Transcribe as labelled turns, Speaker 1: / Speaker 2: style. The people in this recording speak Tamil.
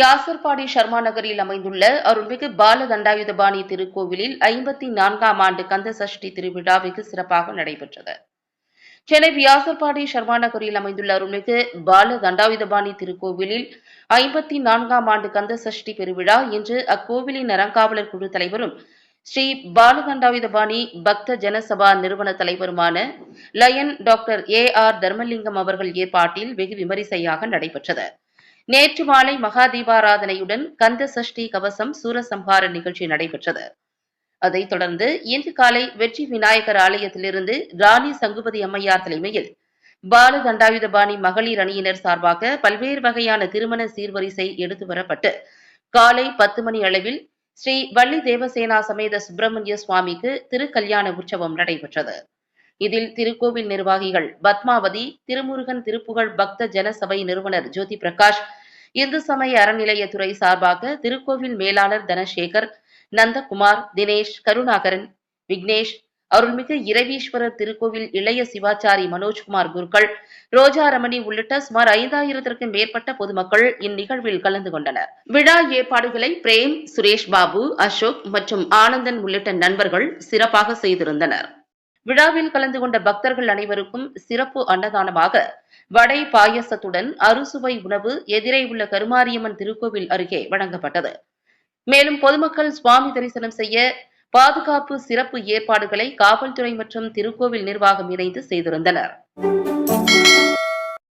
Speaker 1: யாசர்பாடி சர்மா நகரில் அமைந்துள்ள அருள்மிகு பால தண்டாயுதபாணி திருக்கோவிலில் ஐம்பத்தி நான்காம் ஆண்டு கந்த சஷ்டி திருவிழா வெகு சிறப்பாக நடைபெற்றது. சென்னை வியாசர்பாடி சர்மா நகரில் அமைந்துள்ள அருள்மிகு பால தண்டாயுதபாணி திருக்கோவிலில் ஐம்பத்தி நான்காம் ஆண்டு கந்த சஷ்டி பெருவிழா இன்று அக்கோவிலின் அறங்காவலர் குழு தலைவரும் ஸ்ரீ பாலதண்டாயுதபாணி பக்த ஜனசபா நிறுவன தலைவருமான lion doctor A R Dharmalingam அவர்கள் ஏற்பாட்டில் வெகு விமரிசையாக நடைபெற்றது. நேற்று மாலை மகா தீபாராதனையுடன் கந்த சஷ்டி கவசம் சூரசம்ஹார நிகழ்ச்சி நடைபெற்றது. அதைத் தொடர்ந்து இன்று காலை வெற்றி விநாயகர் ஆலயத்திலிருந்து ராணி சங்குபதி அம்மையார் தலைமையில் பால தண்டாயுதபாணி மகளிர் அணியினர் சார்பாக பல்வேறு வகையான திருமண சீர்வரிசை எடுத்து வரப்பட்டு காலை பத்து மணி அளவில் ஸ்ரீ வள்ளி தேவசேனா சமேத சுப்பிரமணிய சுவாமிக்கு திருக்கல்யாண உற்சவம் நடைபெற்றது. இதில் திருக்கோவில் நிர்வாகிகள் பத்மாவதி திருமுருகன் திருப்புகழ் பக்த ஜனசபை நிறுவனர் ஜோதி பிரகாஷ் இந்து சமய அறநிலையத்துறை சார்பாக திருக்கோவில் மேலாளர் தனசேகர் நந்தகுமார் தினேஷ் கருணாகரன் விக்னேஷ் அருள்மிகு இரவீஸ்வரர் திருக்கோவில் இளைய சிவாச்சாரி மனோஜ்குமார் குருக்கள் ரோஜா ரமணி உள்ளிட்ட சுமார் ஐந்தாயிரத்திற்கும் மேற்பட்ட பொதுமக்கள் இந்நிகழ்வில் கலந்து கொண்டனர். விழா ஏற்பாடுகளை பிரேம் சுரேஷ் பாபு அசோக் மற்றும் ஆனந்தன் உள்ளிட்ட நண்பர்கள் சிறப்பாக செய்திருந்தனர். விழாவில் கலந்து கொண்ட பக்தர்கள் அனைவருக்கும் சிறப்பு அன்னதானமாக வடை பாயசத்துடன் அறுசுவை உணவு எதிரே உள்ள கருமாரியம்மன் திருக்கோவில் அருகே வழங்கப்பட்டது. மேலும் பொதுமக்கள் சுவாமி தரிசனம் செய்ய பாதுகாப்பு சிறப்பு ஏற்பாடுகளை காவல்துறை மற்றும் திருக்கோவில் நிர்வாகம் இணைந்து செய்திருந்தனர்.